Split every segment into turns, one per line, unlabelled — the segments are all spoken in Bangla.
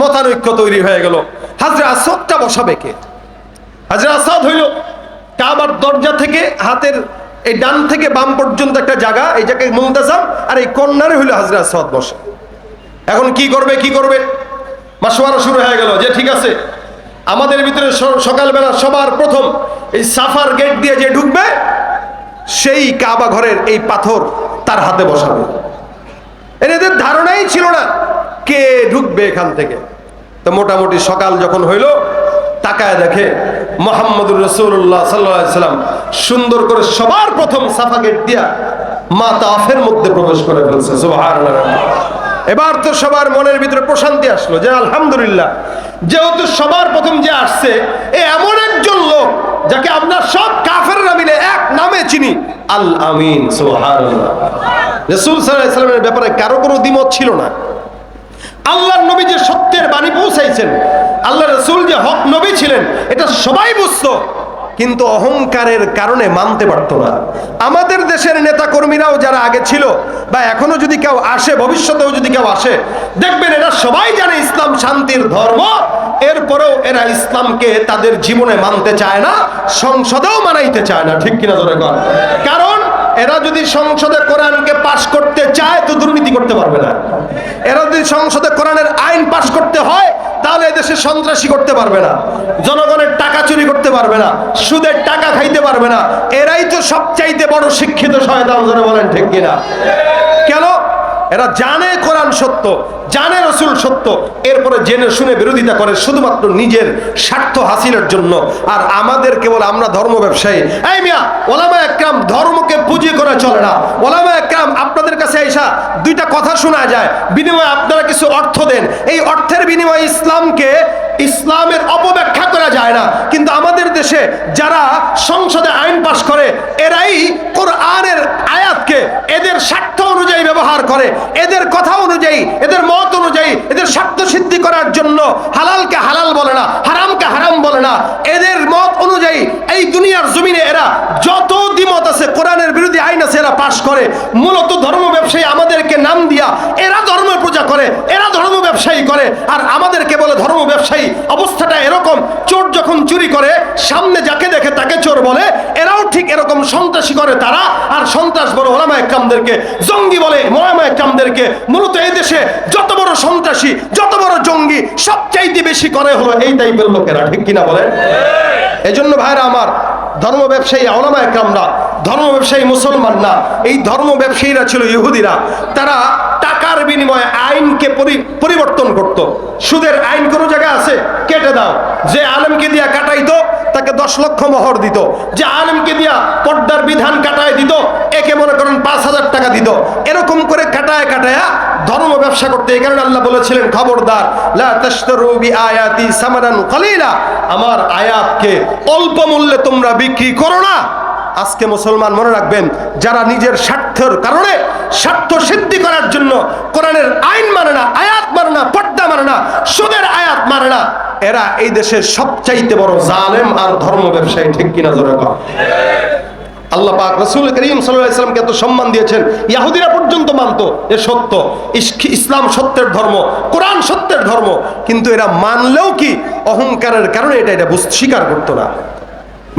মতানৈক্য তৈরি হয়ে গেল। হাজরা আসাদটা বসাবে কে? হাজরা আসাদ হইল কাবার দরজা থেকে হাতের এই ডান থেকে বাম পর্যন্ত একটা জায়গা, এই জায়গায় মুমতাজাম আর এই কর্নারে হইল হাজরা আসাদ বসে। এখন কি করবে কি করবে? মাসোয়ারা শুরু হয়ে গেল যে ঠিক আছে, আমাদের ভিতরে সকালবেলা সবার প্রথম এই সাফার গেট দিয়ে যে ঢুকবে, সেই কাবা ঘরের এই পাথর তার হাতে বসাবে। এদের ধারণাই ছিল না কে ঢুকবে এখান থেকে তো মোটামুটি সকাল যখন হইল, তাকায় দেখে মোহাম্মদুর রসুল্লাহ সাল্লাম সুন্দর করে সবার প্রথম সাফা গেট দিয়া মা তাফের মধ্যে প্রবেশ করে ফেলছে। এবার তো সবার মনের ভিতরে প্রশান্তি আসলো যে আলহামদুলিল্লাহ, যেহেতু সবার প্রথম যে আসছে, এ এমন একজন লোক যাকে আপনার সব কাফেররা মিলে এক নামে চিনি, আল আমিন রসুল ব্যাপারে কারও কোনো দ্বিমত ছিল না। আল্লাহর নবী যে সত্যের বাণী পৌঁছাইছেন আল্লাহ রসুল যে হক নবী ছিলেন, এটা সবাই বুঝতো। কিন্তু অহংকারের কারণে মানতে পারত না। আমাদের দেশের নেতা কর্মীরাও যারা আগে ছিল বা এখনও যদি কেউ আসে, ভবিষ্যতেও যদি কেউ আসে, দেখবেন এরা সবাই জানে ইসলাম শান্তির ধর্ম। এরপরেও এরা ইসলামকে তাদের জীবনে মানতে চায় না, সংসদেও মানাইতে চায় না। ঠিক কিনা ধরে কর কারণ এরা যদি সংসদে কোরআনকে পাশ করতে চায়, তো দুর্নীতি করতে পারবে না। এরা যদি সংসদে কোরআনের আইন পাশ করতে হয়, তাহলে এদেশে সন্ত্রাসী করতে পারবে না। জনগণের টাকা চুরি করতে পারবে না। সুদের টাকা খাইতে পারবে না। এরাই তো সবচাইতে বড় শিক্ষিত সহায়তা ধরে বলেন ঠিক কেন? এরা জানে কোরআন সত্য, জানে রসুল সত্য, এরপরে জেনে শুনে বিরোধিতা করে শুধুমাত্র নিজের স্বার্থ হাসিলের জন্য। আর আমাদের কেবল আমরা ধর্ম ব্যবসায়ী। এই মিয়া, ওলামা একরাম ধর্মকে পুঁজি করে চলে না। ওলামা একরাম আপনাদের কাছে আইসা দুইটা কথা শোনা যায়। বিনিময়ে আপনারা কিছু অর্থ দেন। এই অর্থের বিনিময়ে ইসলামকে ইসলামের অপব্যাখ্যা করা যায় না। কিন্তু আমাদের দেশে যারা সংসদে আইন পাশ করে, এরাই কোরআনের আয়াতকে এদের স্বার্থ অনুযায়ী ব্যবহার করে, এদের কথা অনুযায়ী, এদের মত অনুযায়ী, এদের স্বার্থ সিদ্ধি করার জন্য হালালকে হালাল বলে না, হারামকে হারাম বলে না। এদের মত অনুযায়ী এই দুনিয়ার জমিনে এরা যত দ্বিমত আছে, কোরআনের বিরোধী আইন আছে, এরা পাশ করে। মূলত ধর্ম ব্যবসায়ী আমাদেরকে নাম দিয়া, এরা পূজা করে এরা ধর্ম ব্যবসায়ী করে আর আমাদেরকে বলে ধর্ম ব্যবসায়ী। অবস্থাটা এরকম চোর যখন চুরি করে সামনে যাকে দেখে তাকে চোর বলে এরাও ঠিক এরকম সন্ত্রাসী করে তারা আর সন্ত্রাস বড় ওলামা একরামদেরকে জঙ্গি বলে মহামা একরামদেরকে। মূলত এই দেশে যত বড় সন্ত্রাসী যত বড় জঙ্গি সবচাইতে বেশি করে হলো এই টাইপের লোকেরা ঠিক কিনা বলে এই জন্য ভাইরা আমার ধর্ম ব্যবসায়ী আওলামা একরামরা, ধর্ম ব্যবসায়ী মুসলমান না এই ধর্ম ব্যবসায়ীরা ছিল ইহুদিরা, তারা টাকার বিনিময়ে আইনকে পরি- পরিবর্তন করত। সুদের আইন কোনো জায়গায় আছে? কেটে দাও। যে আলেমকে দিয়া কাটাইতো, তাকে দশ লক্ষ মোহর দিত। যে আলেমকে দিয়া পর্দার বিধান কাটায় দিত, একে মনে করেন পাঁচ হাজার টাকা দিত। এরকম করে কাটায় কাটায়া ধর্ম ব্যবসা করতে, এই কারণে আল্লাহ বলেছিলেন, খবরদার কলিলা আমার আয়াতকে অল্প মূল্যে তোমরা বিক্রি করো না। আজকে মুসলমান মনে রাখবেন, যারা নিজের স্বার্থের কারণে স্বার্থ সিদ্ধি করার জন্য কোরআনের আইন মানে না, আয়াত মানে না, পর্দা মানে না, সুদের আয়াত মানে না। এরা এই দেশের সবচাইতে বড় জালেম আর ধর্ম ব্যবসায়ী, ঠিক কিনা জোরে কর। আল্লাহ পাক রসুল করিম সাল্লাল্লাহু আলাইহি সাল্লামকে এত সম্মান দিয়েছেন। ইহুদিরা পর্যন্ত মানতো, এ সত্য। ইসলাম সত্যের ধর্ম, কোরআন সত্যের ধর্ম, কিন্তু এরা মানলেও কি অহংকারের কারণে এটা এটা স্বীকার করতো না।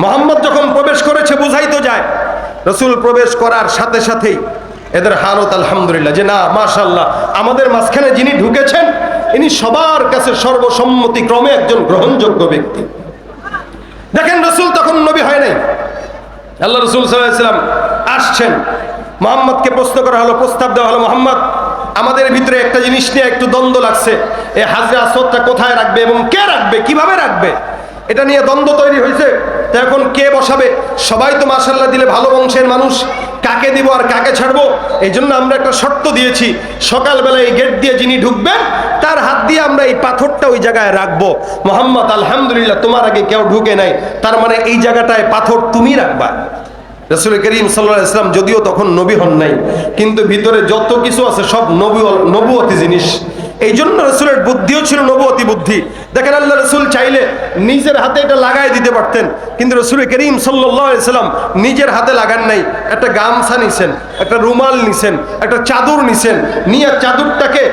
মোহাম্মদ যখন প্রবেশ করেছে বুঝাই তো যায়। রসুল প্রবেশ করার সাথে সাথেই এদের হালত আলহামদুলিল্লাহ, যে না মাশাল্লাহ আমাদের মাঝখানে যিনি ঢুকেছেন ইনি সবার কাছে সর্বসম্মতিক্রমে একজন গ্রহণযোগ্য ব্যক্তি। দেখেন রসুল তখন নবী হয় নাই। আল্লাহ রসুল সাল্লাম আসছেন। মোহাম্মদকে প্রশ্ন করা হলো, প্রস্তাব দেওয়া হলো, মোহাম্মদ, আমাদের ভিতরে একটা জিনিস নিয়ে একটু দ্বন্দ্ব লাগছে। এই হাজরা আসদটা কোথায় রাখবে এবং কে রাখবে, কীভাবে রাখবে? এটা নিয়ে দ্বন্দ্ব তৈরি হয়েছে। তো এখন কে বসাবে? সবাই তো মাসাল্লাহ দিলে ভালো বংশের মানুষ। কাকে দিব আর কাকে ছাড়বো? এই জন্য আমরা একটা শর্ত দিয়েছি। সকালবেলা এই গেট দিয়ে যিনি ঢুকবেন, তার হাত দিয়ে আমরা এই পাথরটা ওই জায়গায় রাখব। মোহাম্মদ, আলহামদুলিল্লাহ, তোমার আগে কেউ ঢুকে নাই। তার মানে এই জায়গাটায় পাথর তুমি রাখবা। রসুল করিম সাল্লাহ ইসলাম যদিও তখন নবী হন নাই, কিন্তু ভিতরে যত কিছু আছে সব নবী নবুয়তি জিনিস। এই জন্য রসুলের বুদ্ধিও ছিল নবতী বুদ্ধি। দেখেন আল্লাহ রসুল চাইলে নিজের হাতে এটা লাগাই দিতে পারতেন। কিন্তু রসুল করিম সাল্লাম নিজের হাতে লাগান নাই। একটা গামছা নিছেন, একটা রুমাল নিছেন, একটা চাদর নিছেন, নিয়ে চাদরটাকে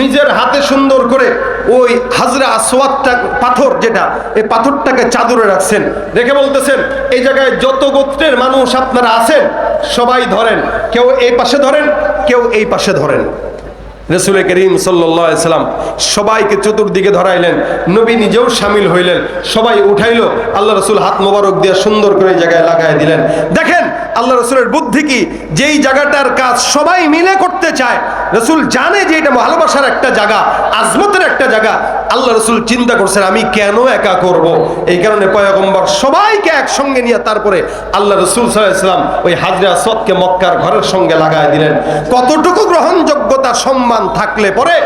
নিজের হাতে সুন্দর করে ওই হাজরা আসওয়াদটা পাথর যেটা, এই পাথরটাকে চাদরে রাখছেন। রেখে বলতেছেন, এই জায়গায় যত গোত্রের মানুষ আপনারা আছেন, সবাই ধরেন। কেউ এই পাশে ধরেন, কেউ এই পাশে ধরেন। রসুল করিম সাল্লাম সবাইকে চতুর্দিকে ধরাইলেন, নবী নিজেও সামিল হইলেন, সবাই উঠাইল, আল্লাহ রসুল হাত মোবারক দিয়ে সুন্দর করে জায়গায় লাগাই দিলেন। দেখেন আল্লাহ রসুলের বুদ্ধি কি? যেই জায়গাটার কাজ সবাই মিলে করতে চায়, রসুল জানে যে এটা ভালোবাসার একটা জায়গা, আজমতের একটা জায়গা। আল্লাহ রসুল চিন্তা করছেন, আমি কেন একা করব? এই কারণে পয়গম্বর সবাইকে একসঙ্গে নিয়ে তারপরে আল্লাহ রসুল সাল্লাম ওই হাজরা সৎকে মক্কার ঘরের সঙ্গে লাগায় দিলেন। কতটুকু গ্রহণযোগ্যতা, সম্মান থাকলে পরে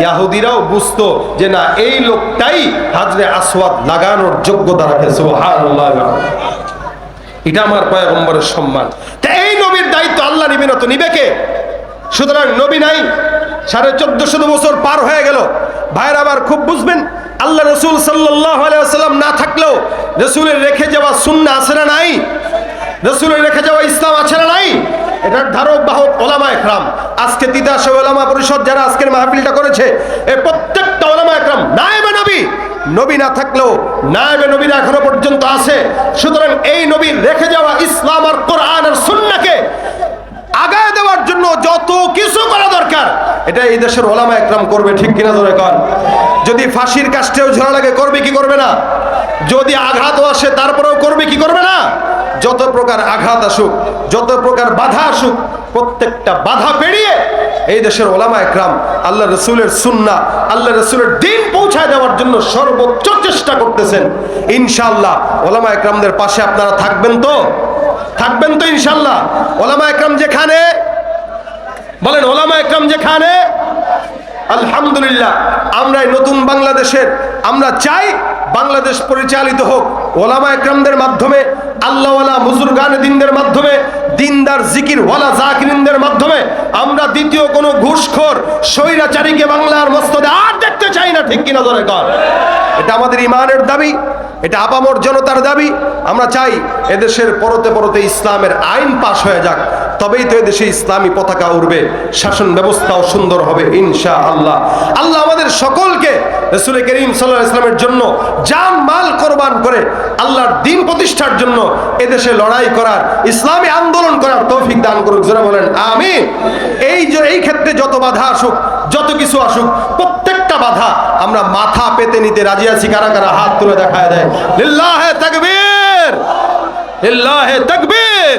ইয়াহুদিরাও বুঝতো যে না, এই লোকটাই হাজরে আসওয়াদ লাগানোর যোগ্যতা রাখে। সুবহানাল্লাহ। এটা আমার পয়গম্বরের সম্মান। তা এই নবীর দায়িত্ব আল্লাহ নিবে না তো নিবে কে? সুতরাং নবী নাই, সাড়ে চোদ্দশো বছর পার হয়ে গেল। ভাইয়ের আবার খুব বুঝবেন, আল্লাহ রসুল আলাইসাল্লাম না থাকলেও রসুলের রেখে যাওয়া শূন্য আছে না নাই? রসুলের রেখে যাওয়া ইসলাম আছে না নাই? এটার ধারক, বাহক, ওলামা একরাম। আজকে তিতাস ওলামা পরিষদ যারা আজকের মাহফিলটা করেছে, এ প্রত্যেকটা ওলামা একরাম, নায়েবে নবী। নবী না থাকলেও নায়েবে নবীরা এখনও পর্যন্ত আছে। সুতরাং এই নবীর রেখে যাওয়া ইসলাম আর কোরআন আর সুন্নাকে আগায় দেওয়ার জন্য যত কিছু করা দরকার, এটা এই দেশের ওলামা একরাম করবে ঠিক কিনা ধরে কর যদি ফাঁসির কাজটেও ঝরা লাগে, করবে কি করবে না? যদি আঘাতও আসে, তারপরেও করবে কি করবে না? যত প্রকার আঘাত আসুক, যত প্রকার বাধা আসুক, প্রত্যেকটা বাধা পেরিয়ে এই দেশের ওলামা একরাম আল্লাহ রসুলের সুন্না আল্লাহ রসুলের দিন পৌঁছায় দেওয়ার জন্য সর্বোচ্চ চেষ্টা করতেছেন। ইনশাল্লাহ ওলামা একরামদের পাশে আপনারা থাকবেন তো? থাকবেন তো ইনশাল্লাহ ওলামা একরাম যেখানে, বলেন, ওলামা একরাম যেখানে, আলহামদুলিল্লাহ, আমরা এই নতুন বাংলাদেশের, আমরা চাই বাংলাদেশ পরিচালিত হোক। ওলামা একরামদের মাধ্যমে আল্লাহওয়ালা মুজুরগান দিনদের মাধ্যমে, দিনদার জিকির ওয়ালা জাকিরিনদের মাধ্যমে, আমরা দ্বিতীয় কোনো ঘুষখোর, স্বৈরাচারীকে বাংলার মস্তদে আর দেখতে চাই না, ঠিক কিনা ধরে কর? এটা আমাদের ইমানের দাবি, এটা আপামর জনতার দাবি। আমরা চাই এদেশের পরতে পরতে ইসলামের আইন পাশ হয়ে যাক। তবেই তো এদেশে ইসলামী পতাকা উঠবে শাসন ব্যবস্থাও সুন্দর হবে ইনশা আল্লাহ আল্লাহ আমাদের সকলকে রসুল করিম সাল্লাহ ইসলামের জন্য জান মাল কোরবান করে আল্লাহর দিন প্রতিষ্ঠার জন্য এদেশে লড়াই করার, ইসলামী আন্দোলন করার তৌফিক দান করুক যারা বলেন আমি এই যে, এই ক্ষেত্রে যত বাধা আসুক, যত কিছু আসুক, প্রত্যেকটা বাধা আমরা মাথা পেতে নিতে রাজি আছি, কারা কারা হাত তুলে দেখায় দেয়। লিল্লাহে তাকবীর! লিল্লাহে তাকবীর!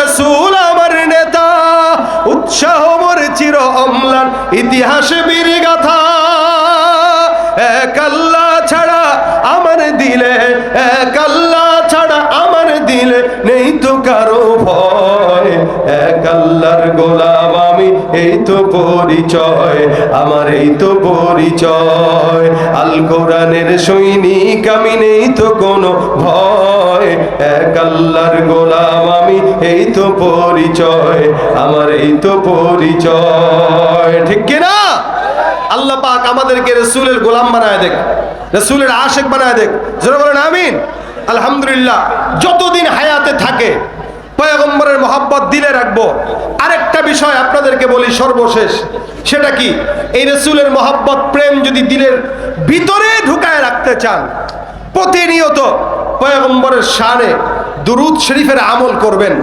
রসুল আমার নেতা। উৎসাহ মোর চির অম্লান ইতিহাস বীর গাথা এক পরিচয় আমার এই তো পরিচয়। আল কোরআনের সৈনিক, আমি নেই তো কোনো ভয়। এক আল্লাহর গোলাম, আমি এই তো পরিচয় আমার এই তো পরিচয়। ঠিক কিনা আল্লাহ পাক আমাদেরকে রসুলের গোলাম বানায় দেখ, রসুলের আশেক বানায় দেখ। যারা বলেন, আমিন। আলহামদুলিল্লাহ, যতদিন হায়াতে থাকে পয়গম্বরের মহাব্বত দিলে রাখব। আরেকটা বিষয় আপনাদেরকে বলি সর্বশেষ, সেটা কি? এই রসুলের মহাব্বত, প্রেম যদি দিলের ভিতরে ঢুকায় রাখতে চান, প্রতিনিয়ত পয়গম্বরের শানে দুরুদ শরীফের আমল করবেন।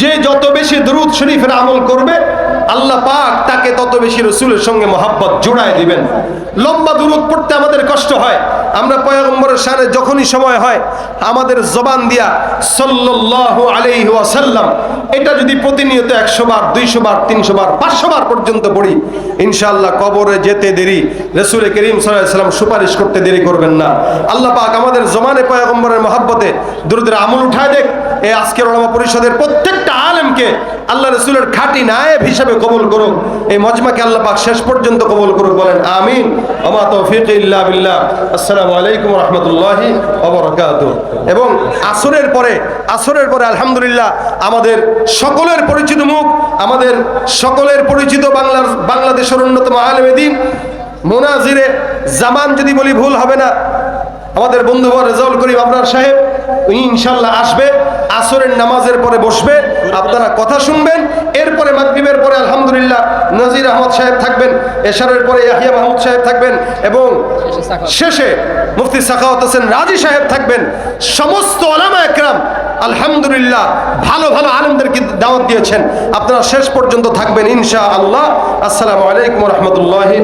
যে যত বেশি দুরুদ শরীফের আমল করবে আল্লাহ পাক তাকে তত বেশি রসুলের সঙ্গে মহাব্বত জোড়ায় দিবেন। লম্বা দূরত পড়তে আমাদের কষ্ট হয়। আমরা পয়গম্বরের সামনে যখনই সময় হয়, আমাদের জবান দিয়া সাল্লাল্লাহু আলাইহি ওয়াসাল্লাম, এটা যদি প্রতিনিয়ত একশো বার, দুইশো বার, তিনশো বার, পাঁচশো বার পর্যন্ত পড়ি, ইনশাআল্লাহ কবরে যেতে দেরি রসুল করিম সাল্লাম সুপারিশ করতে দেরি করবেন না। আল্লাহ পাক আমাদের জমানে পয়গম্বরের মহাব্বতে দুরুদের আমল উঠায় দেখ। এই আজকের ওলামা পরিষদের প্রত্যেকটা আলেমকে আল্লাহ রসুলের খাঁটি নায়েব হিসাবে কবুল করুক। এই মজমাকে আল্লাহ পাক শেষ পর্যন্ত কবুল করুক বলেন, আমিন। ওমা তৌফিক ইল্লা বিল্লাহ। আসসালামু আলাইকুম রহমতুল্লাহি এবং আসরের পরে আসরের পরে আলহামদুলিল্লাহ আমাদের সকলের পরিচিত মুখ, আমাদের সকলের পরিচিত বাংলার, বাংলাদেশের অন্যতম আলেমেদিন মোনাজিরে জামান যদি বলি ভুল হবে না। আমাদের বন্ধু রেজাউল করিম আপনার সাহেব ইনশাল্লাহ আসবে, আসরের নামাজের পরে বসবে, আপনারা কথা শুনবেন, এরপরে আলহামদুলিল্লাহ নজির আহমদ সাহেব থাকবেন এশারের পরে ইয়াহিয়া মাহমুদ সাহেব থাকবেন এবং শেষে মুফতি সাখাওয়াত হোসেন রাজি সাহেব থাকবেন। সমস্ত ওলামা একরাম আলহামদুলিল্লাহ ভালো ভালো আলমদেরকে দাওয়াত দিয়েছেন। আপনারা শেষ পর্যন্ত থাকবেন ইনশা আল্লাহ আসসালামু আলাইকুম রহমতুল্লাহি